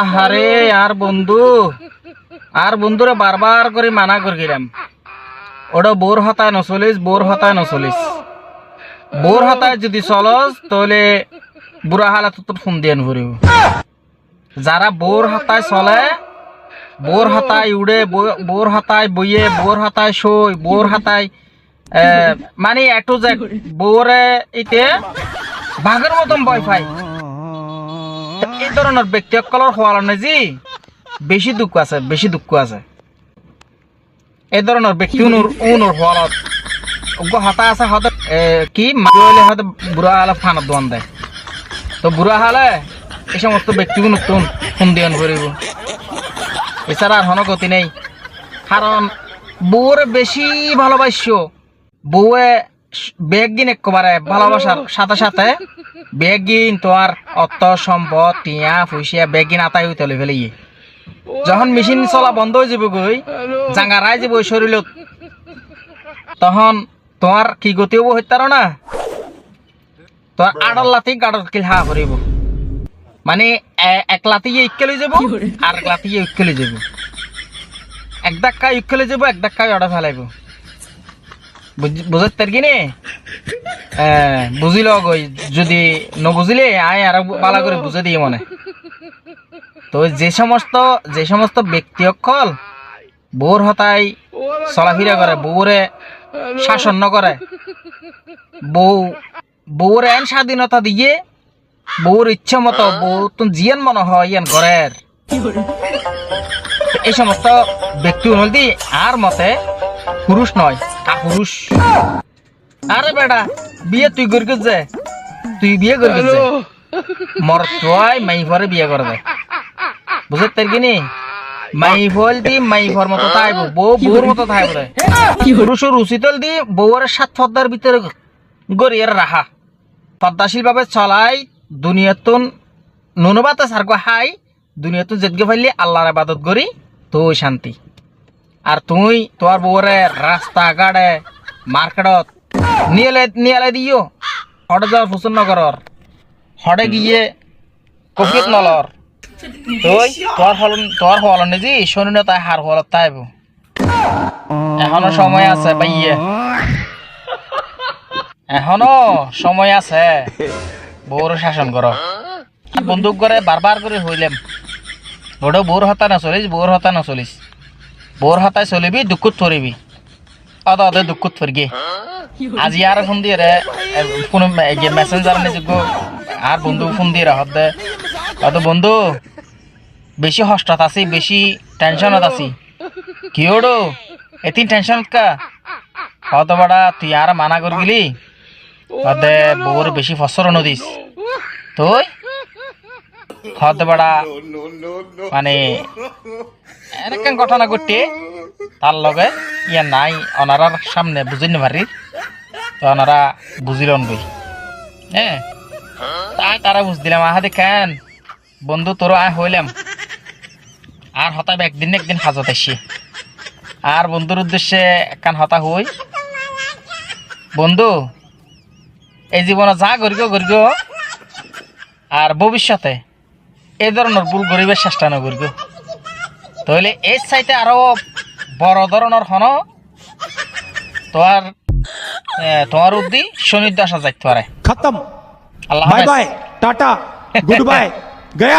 আহারে, আর বন্ধু, আর বন্ধুরে বারবার করে মানা করে গেলাম ওটা বোর হতায় নচলিস, বোর হতায় নচলিস। বোর হতায় যদি চলস, তাহলে বুড়া হালাত তোর ফোন দিয়ে ভরিব যারা বোর হাতায় চলে, বোর হাতায় উড়ে বোর হাতায় বইয়ে, বোর হাতায় সই বোর হাতায় মানে একটু যে বোরে ইতে বাঘের মতন পায়। তা এই ধরনের ব্যক্তিসকলৰ হোৱালনে যি বেছি দুখ আছে বেছি দুখ আছে। এই ধৰণৰ ব্যক্তি উনুৰ উনুৰ হোৱালত হতা আছে, হতে কি? মাৰিলে হয়তো বুঢ়া হালে ফানত দোৱান দেয়। তো বুঢ়া হালে এই সমস্ত ব্যক্তিগুলো নতুন সন্ধিয়ান করিব এছাড়া আর কোনো গতি নেই। কারণ বউরে বেশি ভালোবাসছ বউয়ে বেগিন একেবারে ভালোবাসার সাথে সাথে বেগিন তোমার অর্থ সম্পদ, টিয়া, ফুসিয়া, বেগিন আতাই হইতে হলে ফেলে ইয়ে। যখন মেশিন চলা বন্ধ হয়ে যাব গই জাঙ্গারাই যাব শরীরত। তখন তোমার কি গতি হব হইতার না? তোমার আড়র লাতি গাড়র কিল হা করিব। মানে এক লাতি ইকে লই যাব, আর এক লাতি ইকে লই যাব। এক ধাক্কা ইকে লই যাব, এক ধাক্কা অর্ডার ফেলাইব। বুঝতে তার কিনে বুঝিল গই যদি নবুঝিলে, আয় আর বালা করে বুঝে দিয়ে মনে। তো যে সমস্ত যে সমস্ত ব্যক্তি অকল বউর হতাই চলাফিরা করে বউরে শাসন নকরে, বউ, বউর এন স্বাধীনতা দিয়ে, বউর ইচ্ছা মতো বউ তুমি জিয়ান মনে হয়, ইয়ান ঘরের এই সমস্ত ব্যক্তি উন্নতি আর মতে পুরুষ নয় তা পুরুষ। আরে বেটা বিয়ে তুই করি যে তুই বিয়ে করি যে মর তোয় মাই ভরে বিয়ে করে দে। বুঝতে তার কিনি মাই ফল দি মাই ফর মতো থাকব বউ বউর মতো থাকব রে। পুরুষের উচিতল দি বউয়ের সাত পদ্মার ভিতরে গড়িয়ে রাখা পদ্মাশীল ভাবে চলাই দুনিয়াতুন নুনবাতে সারগো হাই দুনিয়াতুন যেতগে ফাইলি আল্লাহর আবাদত করি তো শান্তি। আর তুই তোর বউরে রাস্তা ঘাটে মার্কেটত নিয়েলে নিয়েলে দিও। হটে যাওয়ার পছন্দ করর হটে গিয়ে কফিত নলর। তুই তোর ফলন তোর ফলন জি শনি না তাই হার ফলত তাইব এখনও সময় আছে ভাইয়ে এখনও সময় আছে। বউর শাসন কর। বন্দুক করে বারবার করে হইলাম। ওটা বউর হতা না চলিস বউর হতা না চলিস বউর হতায় চলিবি দুঃখত থরিবি অত অত দুঃখত থরগি আজি আর ফোন দিয়ে রে ফোন মেসেঞ্জার নিয়ে যোগ্য আর বন্ধু ফোন দিয়ে রাহত দে। অত বন্ধু বেশি হস্টত আছি বেশি টেনশনত আছি। কি ওড়ো এতিন টেনশনত কা? অত বড়া তুই আর মানা করে গেলি অদে বউর বেশি ফসর নদিস তুই? হতে বড়া। মানে এনেকেন ঘটনা ঘটে তার লগে ইয়া নাই ওনারার সামনে বুঝি পারি তো ওনারা বুঝিলন বই। হ্যাঁ তাই তারা বুঝ দিলাম আহা দেখেন বন্ধু তোর আয় হইলাম। আর হতাব একদিন একদিন হাজত আসি আর বন্ধুর উদ্দেশ্যে একখান হতা হই। বন্ধু এই জীবনে যা করিগ করিগ আর ভবিষ্যতে এ ধরনের ভুল গরিবের চেষ্টা না করব। তাহলে এর সাইতে আরও বড় ধরনের হন তোমার তোমার অব্দি শনির দশা যাইতে পারে। খতম। Allah bye bye tata goodbye Gaya.